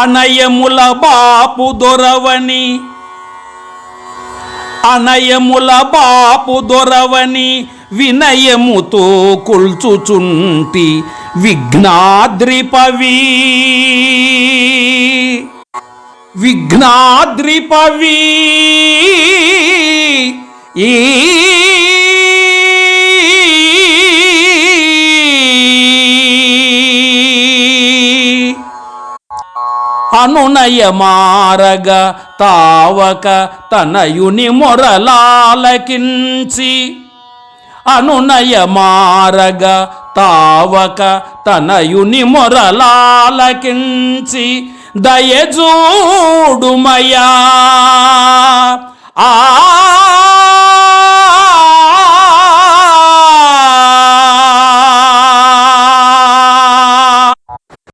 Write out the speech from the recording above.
అనయముల బాపు దొరవని అనయముల బాపు దొరవని వినయముతో కొల్చుచుంటి విఘ్నాద్రిపవి. విఘ్నాద్రిపవి. ఈ అనునయమారగ తావక తనయుని మొరలాలకించి అనునయ మారగ తావక తనయుని మొరలాలకించి దయజూడుమయా